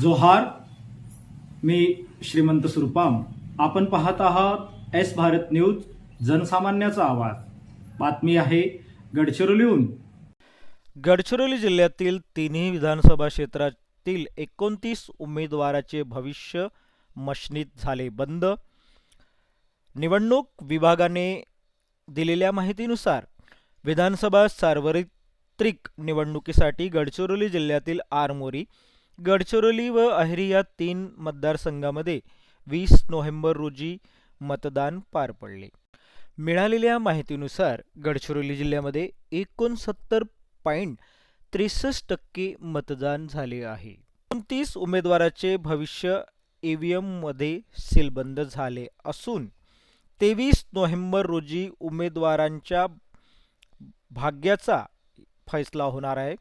जोहार मी श्रीमंत सुरपाम. आपण पाहत आहात एस भारत न्यूज जनसामान्याचा आवाज. बातमी आहे गडचिरोलीहून. गडचिरोली जिल्ह्यातील तिन्ही विधानसभा क्षेत्रातील एकोणतीस उमेदवाराचे भविष्य मशनीत झाले बंद. निवडणूक विभागाने दिलेल्या माहितीनुसार विधानसभा सार्वत्रिक निवडणुकीसाठी गडचिरोली जिल्ह्यातील आरमोरी गडचिरोली व अहेरी या तीन मतदारसंघामध्ये वीस नोव्हेंबर रोजी मतदान पार पडले. मिळालेल्या माहितीनुसार गडचिरोली जिल्ह्यामध्ये एकोणसत्तर पॉईंट त्रेसष्ट टक्के मतदान झाले आहे. एकोणतीस उमेदवाराचे भविष्य ईव्हीएममध्ये सीलबंद झाले असून तेवीस नोव्हेंबर रोजी उमेदवारांच्या भाग्याचा फैसला होणार आहे.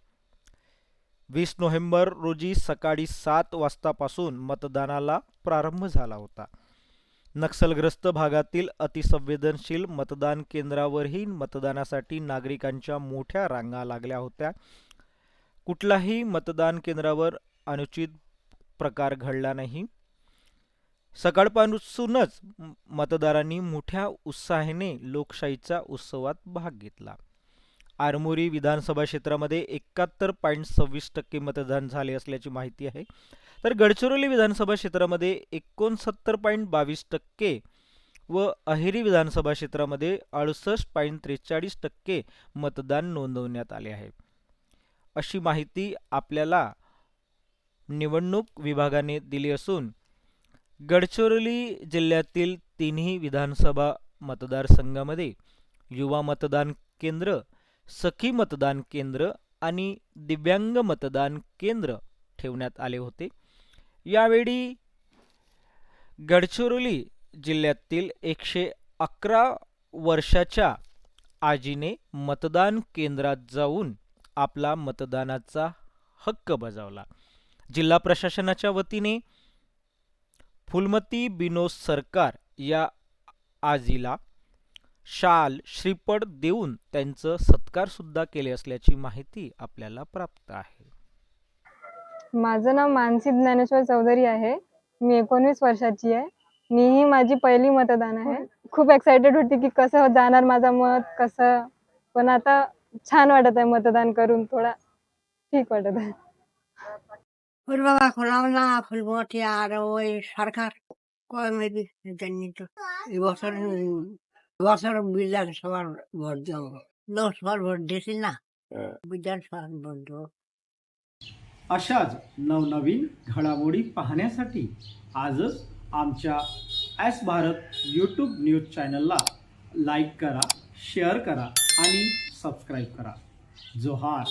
वीस नोव्हेंबर रोजी सकाळी सात वाजतापासून मतदानाला प्रारंभ झाला होता. नक्षलग्रस्त भागातील अतिसंवेदनशील मतदान केंद्रावरही मतदानासाठी नागरिकांच्या मोठ्या रांगा लागल्या होत्या. कुठलाही मतदान केंद्रावर अनुचित प्रकार घडला नाही. सकाळपासूनच मतदारांनी मोठ्या उत्साहाने लोकशाहीच्या उत्सवात भाग घेतला. आरमोरी विधानसभा क्षेत्रामध्ये एकाहत्तर पॉईंट सव्वीस टक्के मतदान झाले असल्याची माहिती आहे. तर गडचिरोली विधानसभा क्षेत्रामध्ये एकोणसत्तर पॉईंट बावीस टक्के व अहेरी विधानसभा क्षेत्रामध्ये अडुसष्ट पॉईंट त्रेचाळीस टक्के मतदान नोंदवण्यात आले आहे. अशी माहिती आपल्याला निवडणूक विभागाने दिली असून गडचिरोली जिल्ह्यातील तिन्ही विधानसभा मतदारसंघामध्ये युवा मतदान केंद्र सखी मतदान केंद्र आणि दिव्यांग मतदान केंद्र ठेवण्यात आले होते. यावेळी गडचिरोली जिल्ह्यातील एकशे अकरा वर्षाच्या आजीने मतदान केंद्रात जाऊन आपला मतदानाचा हक्क बजावला. जिल्हा प्रशासनाच्या वतीने फुलमती बिनोद सरकार या आजीला शाल श्रीपड देऊन त्यांचं सत्कार सुद्धा केले असल्याची माहिती आपल्याला प्राप्त आहे. माझं नाव मानसी ज्ञानेश्वर चौधरी आहे. मी एकोणवीस वर्षाची आहे. मी ही माझी पहिली मतदान आहे. खूप एक्सायटेड होती की कसं जाणार माझा मत कसं. पण आता छान वाटत आहे मतदान करून. थोडा ठीक वाटत आहे. फुलबाबा खुलावला फुलबोट या सरकार कोण माहिती त्यांनी வாசனம் விதானசபா வந்தோம் लोकसभा वोट ना. विधानसभा बनतो अशाच नवनवीन घडामोडी पाहण्यासाठी आजच आमच्या एस भारत यूट्यूब न्यूज चॅनलला लाईक करा शेअर करा आणि सबस्क्राईब करा. जोहार.